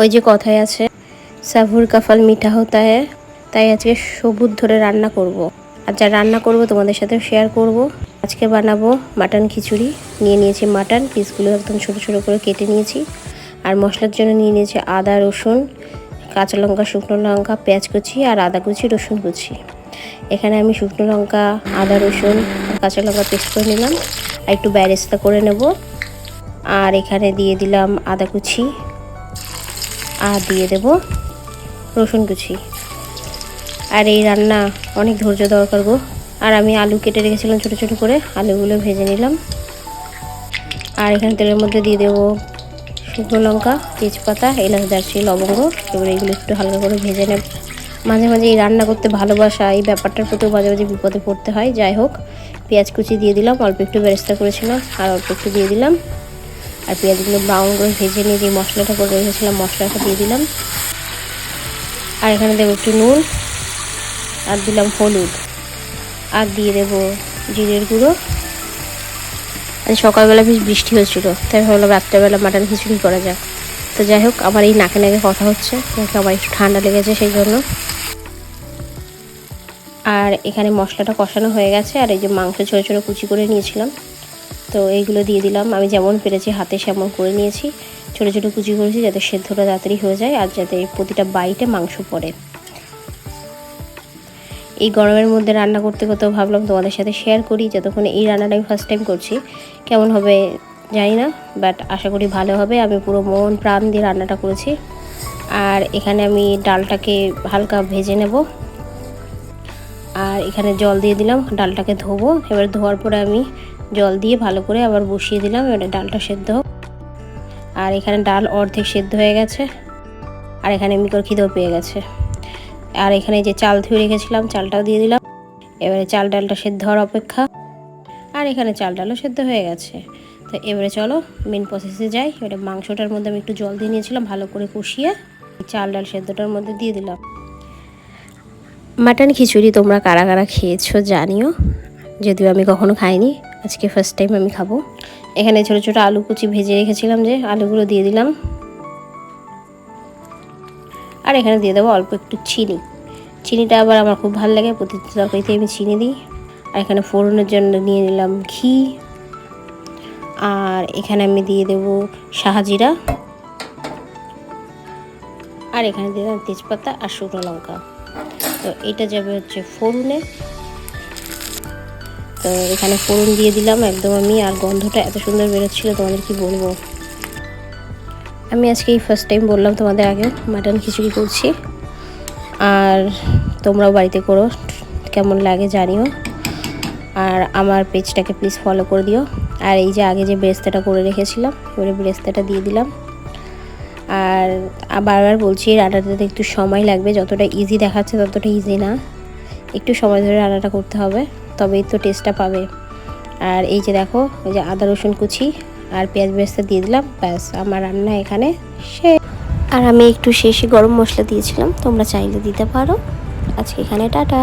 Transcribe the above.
ওই যে কথায় আছে সাভুর কাফাল মিঠা হতা হ্যায়, তাই আজকে সবুজ ধরে রান্না করব। আর যা রান্না করব তোমাদের সাথে শেয়ার করব। আজকে বানাবো মাটন খিচুড়ি। নিয়ে নিয়েছি মাটন, পিসগুলো একদম ছোট ছোট করে কেটে নিয়েছি। আর মশলার জন্য নিয়ে নিয়েছি আদা, রসুন, কাঁচা লঙ্কা, শুকনো লঙ্কা, পেঁয়াজ কুচি আর আদা কুচি, রসুন কুচি। এখানে আমি শুকনো লঙ্কা, আদা, রসুন, কাঁচা লঙ্কা পেস্ট করে নিলাম। আর একটু ব্যারেস্তা করে নেব। আর এখানে দিয়ে দিলাম আদা কুচি। আর দিয়ে দেব রসুন কুচি। আর এই রান্না অনেক ধৈর্য দরকার গো। আর আমি আলু কেটে রেখেছিলাম ছোটো ছোটো করে, আলুগুলো ভেজে নিলাম। আর এখানে তেলের মধ্যে দিয়ে দেবো শুকনো লঙ্কা, তেজপাতা, এলাচ, দারচিনি, লবঙ্গ। এবার এগুলো একটু হালকা করে ভেজে নেব। মাঝে মাঝে এই রান্না করতে ভালোবাসা, এই ব্যাপারটার প্রতিও মাঝে মাঝে বিপদে পড়তে হয়। যাই হোক, পেঁয়াজ কুচি দিয়ে দিলাম, অল্প একটু বেরেস্তা করেছিলাম, আর অল্প একটু দিয়ে দিলাম। আর পেঁয়াজগুলো ব্রাউন করে ভেজে নিয়ে যে মশলাটা করে রেখেছিলাম, মশলাটা দিয়ে দিলাম। আর এখানে দেবো একটু নুন, আর দিলাম হলুদ, আর দিয়ে দেবো জিরের গুঁড়ো। আর সকালবেলা বেশ বৃষ্টি হচ্ছিল তাই ভাবলাম রাত্রেবেলা মাটন খিচুড়ি করা যাক। তো যাই হোক, আমার এই নাকে নাকে কথা হচ্ছে নাকি আমার একটু ঠান্ডা লেগেছে সেই জন্য। আর এখানে মশলাটা কষানো হয়ে গেছে, আর এই যে মাংস ছোটো ছোটো কুচি করে নিয়েছিলাম। তো এইগুলো দিয়ে দিলাম। আমি যেমন পেরেছি হাতে সেমন করে নিয়েছি। ছোটো ছোটো কুচি করেছি যাতে সেদ্ধটা তাড়াতাড়ি হয়ে যায় আর যাতে প্রতিটা বাইটে মাংস পড়ে। এই গরমের মধ্যে রান্না করতে করতে ভাবলাম তোমাদের সাথে শেয়ার করি। যতক্ষণ এই রান্নাটা আমি ফার্স্ট টাইম করছি, কেমন হবে জানি না বাট আশা করি ভালো হবে। আমি পুরো মন প্রাণ দিয়ে রান্নাটা করেছি। আর এখানে আমি ডালটাকে হালকা ভেজে নেব। আর এখানে জল দিয়ে দিলাম, ডালটাকে ধোবো। এবার ধোয়ার পরে আমি জল দিয়ে ভালো করে আবার বসিয়ে দিলাম, এবার ডালটা সেদ্ধ হোক। আর এখানে ডাল অর্ধেক সেদ্ধ হয়ে গেছে, আর এখানে মিকর খিদেও পেয়ে গেছে। আর এখানে যে চাল ধুয়ে রেখেছিলাম, চালটাও দিয়ে দিলাম। এবারে চাল ডালটা সেদ্ধ হওয়ার অপেক্ষা। আর এখানে চাল ডালও সেদ্ধ হয়ে গেছে। তো এবারে চলো মেন প্রসেসে যাই। এবারে মাংসটার মধ্যে আমি একটু জল দিয়ে নিয়েছিলাম, ভালো করে কষিয়ে চাল ডাল সেদ্ধটার মধ্যে দিয়ে দিলাম। মাটন খিচুড়ি তোমরা কারা কারা খেয়েছো জানিও, যদিও আমি কখনো খাইনি। আজকে ফার্স্ট টাইম আমি খাব। এখানে ছোটো ছোটো আলু কুচি ভেজে রেখেছিলাম যে, আলুগুলো দিয়ে দিলাম। আর এখানে দিয়ে দেবো অল্প একটু চিনি। চিনিটা আবার আমার খুব ভালো লাগে, প্রতিটা তরকারিতে আমি চিনি দিই। আর এখানে ফোড়নের জন্য নিয়ে নিলাম ঘি। আর এখানে আমি দিয়ে দেব শাহাজিরা। আর এখানে দিয়ে দিলাম তেজপাতা আর শুকনো লঙ্কা। তো এটা যাবে হচ্ছে ফোড়নে। তো এখানে ফোড়ন দিয়ে দিলাম, একদম আমি, আর গন্ধটা এত সুন্দর বেরোচ্ছিলো, তোমাদের কি বলব? আমি আজকে এই ফার্স্ট টাইম বললাম তোমাদের আগে মাটন খিচুড়ি করছি। আর তোমরাও বাড়িতে করো, কেমন লাগে জানিও। আর আমার পেজটাকে প্লিজ ফলো করে দিও। আর এই যে আগে যে ব্রেস্তাটা করে রেখেছিলাম, এবারে ব্রেস্তাটা দিয়ে দিলাম। আর বারবার বলছি রান্নাটাতে একটু সময় লাগবে, যতটা ইজি দেখাচ্ছে ততটা ইজি না। একটু সময় ধরে রান্নাটা করতে হবে। তবেই তো টেস্টটা পাবে। আর এই যে দেখো, এই যে আদা রসুন কুচি আর পেঁয়াজ বেরেস্তা দিয়ে দিলাম, ব্যাস, আমার রান্না এখানে সে আর আমি একটু শেষে গরম মশলা দিয়েছিলাম, তোমরা চাইলে দিতে পারো। আজকে এখানে টাটা।